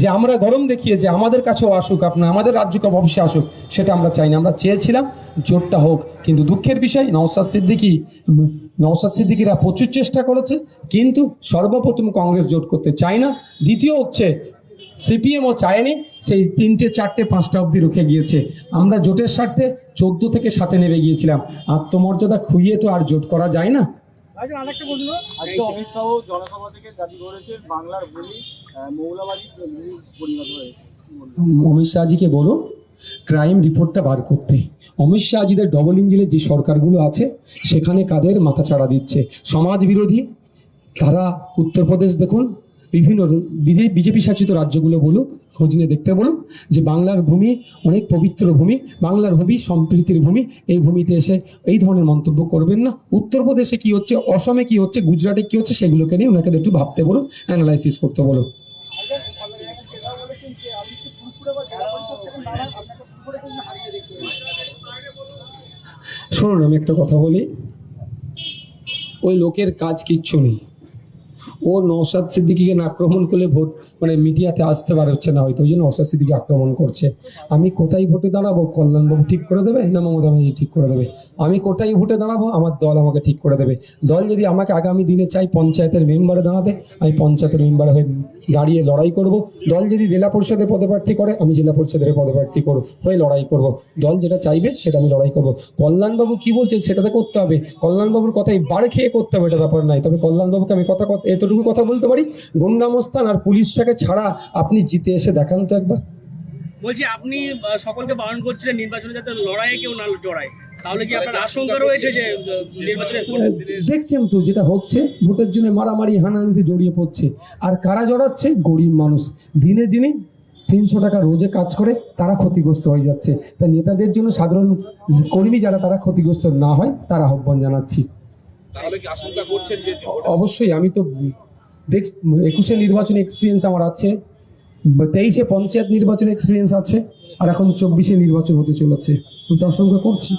যে আমরা গরম দেখিয়ে যে আমাদের কাছেও আসুক, আপনার আমাদের রাজ্যকে অবশ্যই আসুক, সেটা আমরা চাই না। আমরা চেয়েছিলাম জোটটা হোক, কিন্তু দুঃখের বিষয় নওসাদ সিদ্দিকি নওসাদ সিদ্দিকিরা প্রচুর চেষ্টা করেছে, কিন্তু সর্বপ্রথম কংগ্রেস জোট করতে চায় না। দ্বিতীয় হচ্ছে, সিপিএমও চায়নি, সেই তিনটে, চারটে, পাঁচটা অবধি রুখে গিয়েছে। আমরা জোটের স্বার্থে চোদ্দ থেকে সাথে নেমে গিয়েছিলাম। আত্মমর্যাদা খুইয়ে তো আর জোট করা যায় না। আজকে অমিত শাহ জনসভা থেকে দাবি করেছে বাংলার ভূমি আহ, মৌলবাদী পরিণত হয়েছে। অমিত শাহজিকে বলুন ক্রাইম রিপোর্টটা বার করতে। অমিত শাহজিদের ডবল ইঞ্জিনের যে সরকারগুলো আছে সেখানে কাদের মাথা চাড়া দিচ্ছে? সমাজ বিরোধী তারা উত্তরপ্রদেশ দেখুন বিভিন্ন বিজেপি শাসিত রাজ্যগুলো বলুক, খোঁজ নিয়ে দেখতে বলুন যে বাংলার ভূমি, অনেক পবিত্র ভূমি, বাংলার ভূমি, সম্প্রীতির ভূমি, এই ভূমিতে এসে এই ধরনের মন্তব্য করবেন না। উত্তরপ্রদেশে কি হচ্ছে, অসমে কি হচ্ছে, গুজরাটে কি হচ্ছে, সেগুলোকে নিয়ে ওনাকে একটু ভাবতে বলুন অ্যানালাইসিস করতে বলুন। শুনুন, আমি একটা কথা বলি। ওই লোকের কাজ কিচ্ছু নেই। ও নৌসাদ সিদ্দিকিকে আক্রমণ করলে ভোট মানে মিডিয়াতে আসতে পারছে না হয়তো, ওই জন্য নৌসাদ সিদ্দিকি আক্রমণ করছে। আমি কোথায় ভোটে দাঁড়াবো? কল্যাণবাবু ঠিক করে দেবে? না, মমতা ব্যানার্জি ঠিক করে দেবে? আমি কোথায় ভোটে দাঁড়াবো? আমার দল আমাকে ঠিক করে দেবে। দল যদি আমাকে আগামী দিনে চাই পঞ্চায়েতের মেম্বারে দাঁড়াতে, আমি পঞ্চায়েতের মেম্বারে হয়ে দাঁড়িয়ে লড়াই করব। দল যদি জেলা পরিষদে পদপ্রার্থী করে, আমি জেলা পরিষদের পদপ্রার্থী করব, হয়ে লড়াই করব। দল যেটা চাইবে, সেটা আমি লড়াই করব। কল্যাণবাবু কি বলছে সেটাতে করতে হবে। কল্যাণবাবুর কথাই বার খেয়ে করতে হবে, এটা ব্যাপার নাই তবে কল্যাণবাবুকে আমি কথা এতটুকু কথা বলতে পারি? গুন্ডামস্তান আর পুলিশটাকে ছাড়া আপনি জিতে এসে দেখান তো একবার। বলছি, আপনি সকলকে বারণ করছিলেন, নির্বাচনে যাতে লড়াইয়ে কেউ না জড়ায়। তাহলে কি আপনার আশঙ্কা রয়েছে যে নির্বাচনে দেখছেন তো যেটা হচ্ছে ভোটের জন্য মারামারি হানাহানিতে জড়িয়ে পড়ছে। আর কারা জড়াচ্ছে? গরিব মানুষ। দিনে দিনে তিনশো টাকা রোজে কাজ করে তারা ক্ষতিগ্রস্ত হয়ে যাচ্ছে। তাই নেতাদের জন্য সাধারণ কর্মী যারা তারা ক্ষতিগ্রস্ত না হয় তার আহ্বান জানাচ্ছি। অবশ্যই আমি তো দেখ একুশে নির্বাচনে এক্সপিরিয়েন্স আমার আছে তেইশে পঞ্চায়েত নির্বাচনে এক্সপিরিয়েন্স আছে আর এখন চব্বিশে নির্বাচন হতে চলেছে। আমি তো আশঙ্কা করছি।